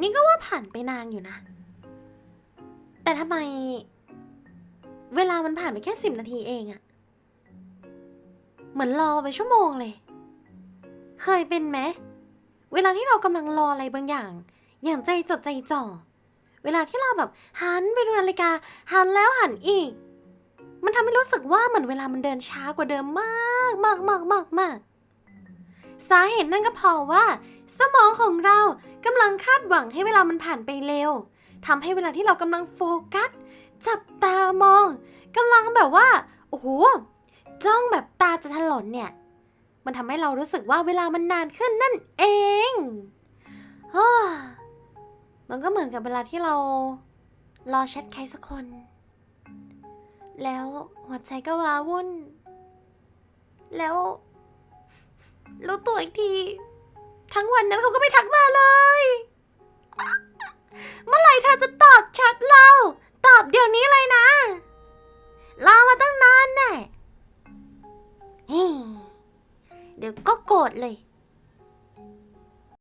นี่ก็ว่าผ่านไปนานอยู่นะ แต่ทำไม เวลามันผ่านไปแค่สิบนาทีเองอะเหมือนรอไปชั่วโมงเลย เคยเป็นไหม เวลาที่เรากำลังรออะไรบางอย่าง อย่างใจจดใจจ่อ เวลาที่เราแบบหันไปดูนาฬิกา หันแล้วหันอีก มันทำให้รู้สึกว่าเหมือนเวลามันเดินช้ากว่าเดิมมากมากมากมากมาก สาเหตุนั่นก็เพราะว่า สมองของเรากำลังคาดหวังให้เวลามันผ่านไปเร็วทำให้เวลาที่เรากำลังโฟกัส จับตามองกำลังแบบว่าโอ้โหจ้องแบบตาจะถลนเนี่ย มันทำให้เรารู้สึกว่าเวลามันนานขึ้นนั่นเองมันก็เหมือนกับเวลาที่เรารอแชทใครสักคน แล้วหัวใจก็ว้าวุ่น แล้ว รู้ตัวอีกที ทั้งวันนั้นเขาก็ไม่ทักมาเลย เมื่อไหร่เธอจะตอบแชทเรา ตอบเดี๋ยวนี้เลยนะ รอมาตั้งนานแน่เฮ้ยเดี๋ยวก็โกรธเลย